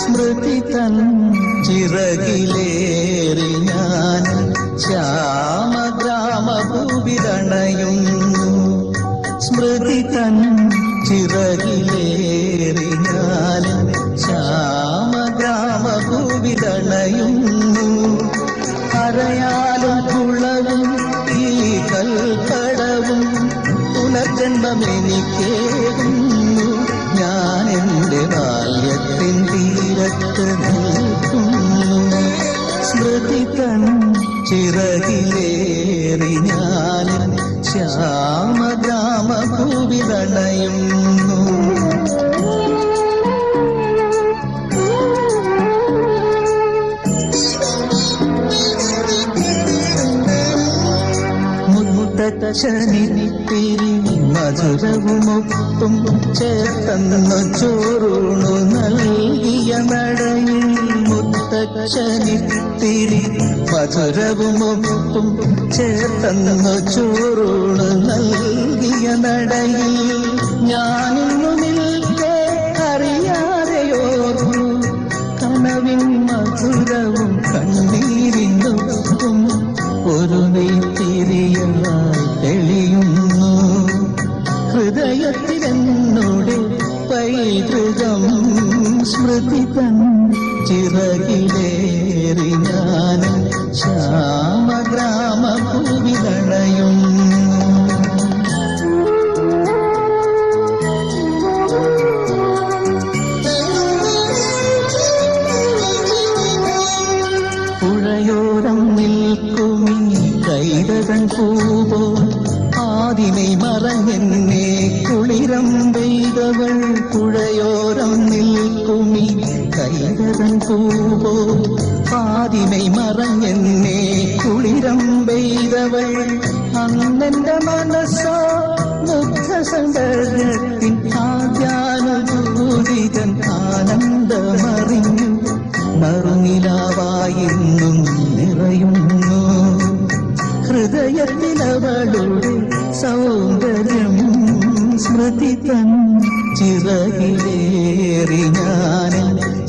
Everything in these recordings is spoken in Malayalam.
സ്മൃതി തൻ ചിറകിലേറി ഞാൻ ശ്യാമഗ്രാമഭൂവിരണയുന്നു ചിറകിലേറി ഞാൻ ശ്യാമഗ്രാമഭൂവിരണയുന്നു അരയാലും കുളവും ഈ കൽക്കടവും പുനർജന്മമെനിക്കേകുന്നു. ഞാൻ എന്റെ ബാല്യത്തിൻ തീരത്ത് നിൽക്കുന്നു. സ്മൃതി തൻ ചിറകിലേറി ഞാൻ ശ്യാമഗ്രാമഭൂവിതണയുന്നു മുത്തച്ഛനിത്തിരി മധുരവുമൊപ്പം ചേർത്തന്നു ചോറൂണു നൽകിയ നടയിൽ മുത്തച്ഛനിത്തിരി മധുരവുമൊപ്പം ചേർത്തന്നു ചോറൂണു നടയിൽ ഞാനിന്നു നിൽക്കേ അറിയാതെയോർന്നു കനവിൻ മധുരവും കണ്ണീരിന്നൊപ്പം ഒരു നെയ്ത്തിരിയായി തെളിയുന്നു. ഹൃദയത്തിലെന്നോടെ പൈതൃകം സ്മൃതി തൻ ചിറകിലേറി കൈതകൻ പൂവോ ആദിമൈ മറഞ്ഞെന്നെ കുളിരം വെയ്തവൾ പുഴയോരം നിൽക്കുമി. കൈതകൻ പൂവോ ആദിനെ മറഞ്ഞെന്നെ കുളിരം വെയ്തവൾ അന്നെന്റെ മനസ്സോ മുഗ്ധ സൗന്ദര്യത്തിൻ ഹൃദയത്തിലവളുടെ സൗന്ദര്യം സ്മൃതി തൻ ചിറകിലേറി ഞാൻ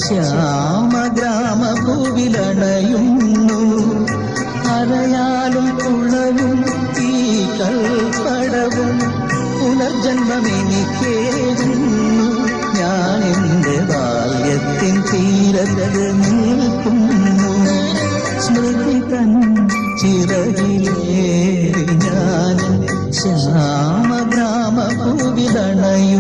ശ്യാമഗ്രാമഭൂവിലണയുന്നു അരയാലും കുളവും ഈ കൽപ്പടവും പുനർജന്മമെനിക്കേകുന്നു ഞാൻ എന്റെ ബാല്യത്തിൻ തീരത്ത് നിൽക്കുന്നു ചിറകിലേറി ഞാൻ ശ്യാമഗ്രാമഭൂവിലണയുന്നു